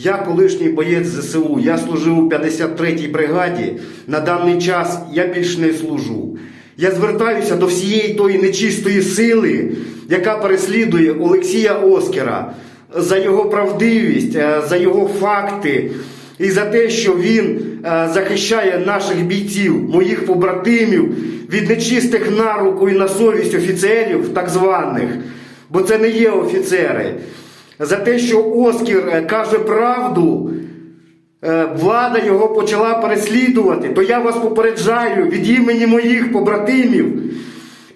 Я колишній боєць ЗСУ, я служив у 53-й бригаді. На даний час я більш не служу. Я звертаюся до всієї тої нечистої сили, яка переслідує Олексія Оскера за його правдивість, е, за його факти і за те, що він е, захищає наших бійців, моїх побратимів від нечистих на руку і на совість офіцерів, так званих, бо це не є офіцери. За те, що Оскар е, каже правду, е, влада його почала переслідувати, то я вас попереджаю від імені моїх побратимів.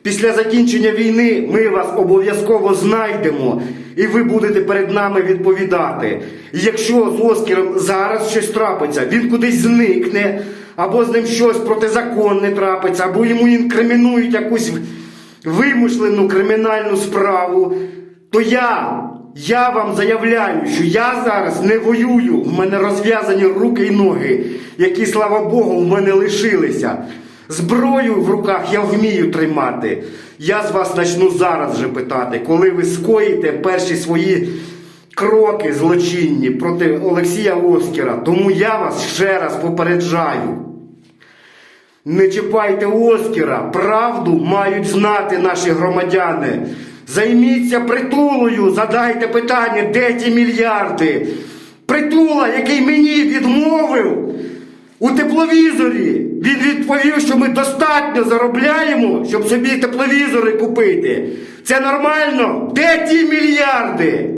Після закінчення війни ми вас обов'язково знайдемо, і ви будете перед нами відповідати. Якщо з Оскаром зараз щось трапиться, він кудись зникне, або з ним щось протизаконне трапиться, або йому інкримінують якусь вимушлену кримінальну справу, то я, я вам заявляю, що я зараз не воюю. В мене розв'язані руки і ноги, які, слава Богу, в мене лишилися. Зброю в руках я вмію тримати. Я з вас почну зараз же питати, коли ви скоїте перші свої кроки злочинні проти Олексія Оскера. Тому я вас ще раз попереджаю. Не чіпайте Оскара, правду мають знати наші громадяни. Займіться притулою, задайте питання, де ті мільярди. Притула, який мені відмовив у тепловізорі. Він відповів, що ми достатньо заробляємо, щоб собі тепловізори купити. Це нормально? Де ті мільярди?